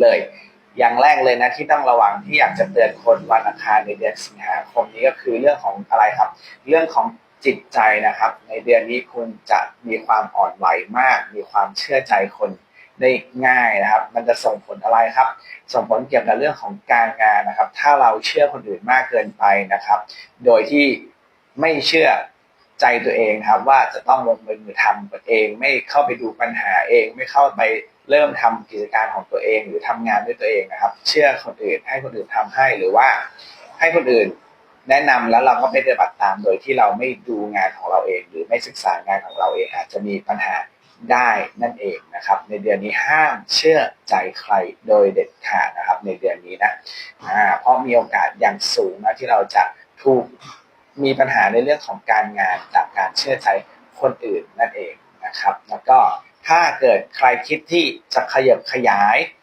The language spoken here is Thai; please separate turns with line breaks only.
เลย อย่างแรกเลยนะที่ต้องระวังที่อยากจะเตือนคนวันอังคารในเดือนสิงหาคมนี้ก็คือเรื่องของอะไรครับ เรื่องของจิตใจนะครับ ในเดือนนี้คุณจะมีความอ่อนไหวมาก มีความเชื่อใจคนได้ง่ายนะครับ มันจะส่งผลอะไรครับ ส่งผลเกี่ยวกับเรื่องของการงานนะครับ ถ้าเราเชื่อคนอื่นมากเกินไปนะครับ โดยที่ไม่เชื่อใจตัวเองครับว่าจะต้องลงมือทำตัวเอง ไม่เข้าไปดูปัญหาเอง ไม่เข้าไป เริ่มทำกิจการของตัวเอง หรือทำงานด้วยตัวเองนะครับ เชื่อคนอื่นให้คนอื่นทำให้หรือว่าให้คนอื่นแนะนำแล้วเราก็ไม่ปฏิบัติตามโดยที่เราไม่ดูงานของเราเอง หรือไม่ศึกษางานของเราเองอาจจะมีปัญหาได้นั่นเองนะครับ ในเดือนนี้ห้ามเชื่อใจใครโดยเด็ดขาดนะครับ ในเดือนนี้นะอ่าเพราะมีโอกาสอย่างสูงนะที่เราจะถูกมีปัญหาในเรื่องของการงานจากการเชื่อใจคนอื่นนั่นเองนะครับ แล้วก็ ถ้าเกิดใครคิดที่จะขยับขยาย